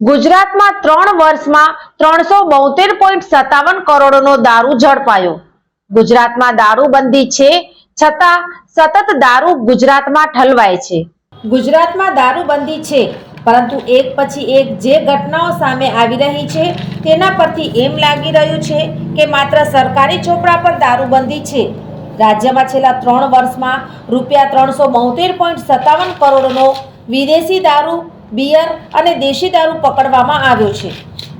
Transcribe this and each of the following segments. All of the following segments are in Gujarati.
ગુજરાતમાં ત્રણ વર્ષમાં ત્રણસો બોતેર પોઈન્ટ સત્તાવન કરોડનો દારૂ ઝડપાયો. ગુજરાતમાં દારૂબંધી છે છતાં સતત દારૂ ગુજરાતમાં ઠલવાય છે. ગુજરાતમાં દારૂબંધી છે, પરંતુ એક પછી એક જે ઘટનાઓ સામે આવી રહી છે, તેના પરથી એમ લાગી રહ્યું છે કે માત્ર સરકારી ચોપડા પર દારૂબંધી છે. રાજ્યમાં છેલ્લા ત્રણ વર્ષમાં રૂપિયા ત્રણસો બોતેર પોઈન્ટ સત્તાવન કરોડનો વિદેશી દારૂ બિયર અને દેશી દારૂ પકડવામાં આવ્યો છે.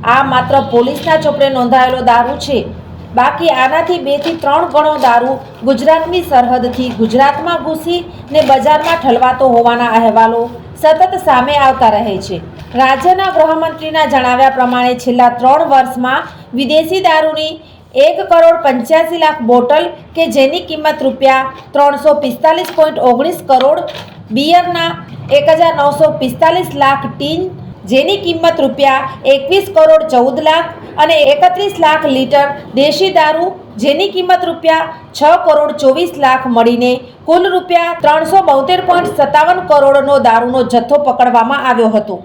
આ માત્ર પોલીસના ચોપડે નોંધાયેલો દારૂ છે. બાકી આનાથી બેથી ત્રણ ગણો દારૂ ગુજરાતની સરહદથી ગુજરાતમાં ઘૂસી ને બજારમાં ઠલવાતો હોવાના અહેવાલો સતત સામે આવતા રહે છે. રાજ્યના ગૃહમંત્રીના જણાવ્યા પ્રમાણે છેલ્લા ત્રણ વર્ષમાં વિદેશી દારૂની એક કરોડ પંચ્યાસી લાખ બોટલ કે જેની કિંમત રૂપિયા ત્રણસો પિસ્તાલીસ પોઈન્ટ ઓગણીસ કરોડ, બિયરના એક હજાર નવસો પિસ્તાલીસ લાખ ટીન, જેની કિંમત રૂપિયા એકવીસ કરોડ ચૌદ લાખ અને એકત્રીસ લાખ લીટર દેશી દારૂ, જેની કિંમત રૂપિયા છ કરોડ ચોવીસ લાખ મળીને કુલ રૂપિયા ત્રણસો બોતેર પોઈન્ટ સત્તાવન કરોડનો દારૂનો જથ્થો પકડવામાં આવ્યો હતો.